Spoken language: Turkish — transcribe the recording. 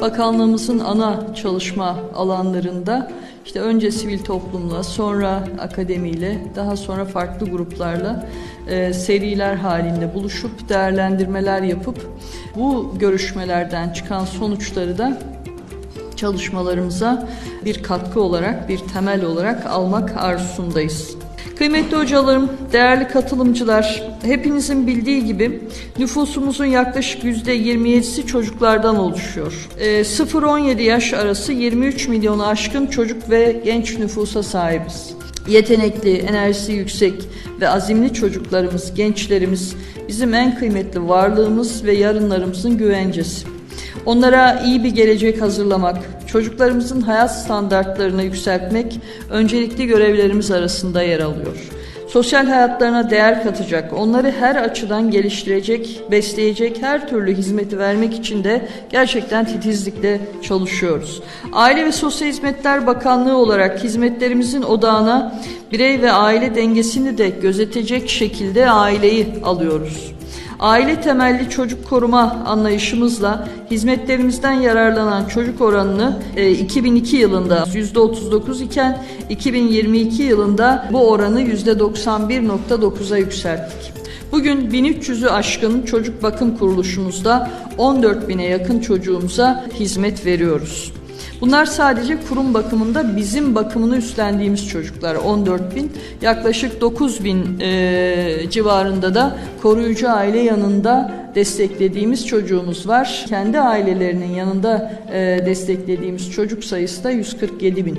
Bakanlığımızın ana çalışma alanlarında işte önce sivil toplumla, sonra akademiyle, daha sonra farklı gruplarla e, seriler halinde buluşup değerlendirmeler yapıp bu görüşmelerden çıkan sonuçları da çalışmalarımıza bir katkı olarak, bir temel olarak almak arzusundayız. Kıymetli hocalarım, değerli katılımcılar, hepinizin bildiği gibi nüfusumuzun yaklaşık %27'si çocuklardan oluşuyor. Ee, 0-17 yaş arası 23 milyonu aşkın çocuk ve genç nüfusa sahibiz. Yetenekli, enerjisi yüksek ve azimli çocuklarımız, gençlerimiz bizim en kıymetli varlığımız ve yarınlarımızın güvencesi. Onlara iyi bir gelecek hazırlamak, çocuklarımızın hayat standartlarını yükseltmek öncelikli görevlerimiz arasında yer alıyor. Sosyal hayatlarına değer katacak, onları her açıdan geliştirecek, besleyecek her türlü hizmeti vermek için de gerçekten titizlikle çalışıyoruz. Aile ve Sosyal Hizmetler Bakanlığı olarak hizmetlerimizin odağına birey ve aile dengesini de gözetecek şekilde aileyi alıyoruz. Aile temelli çocuk koruma anlayışımızla hizmetlerimizden yararlanan çocuk oranını e, 2002 yılında %39 iken 2022 yılında bu oranı %91.9'a yükselttik. Bugün 1300'ü aşkın çocuk bakım kuruluşumuzda 14 bine yakın çocuğumuza hizmet veriyoruz. Bunlar sadece kurum bakımında bizim bakımını üstlendiğimiz çocuklar 14 bin. Yaklaşık 9 bin e, civarında da koruyucu aile yanında desteklediğimiz çocuğumuz var. Kendi ailelerinin yanında e, desteklediğimiz çocuk sayısı da 147 bin.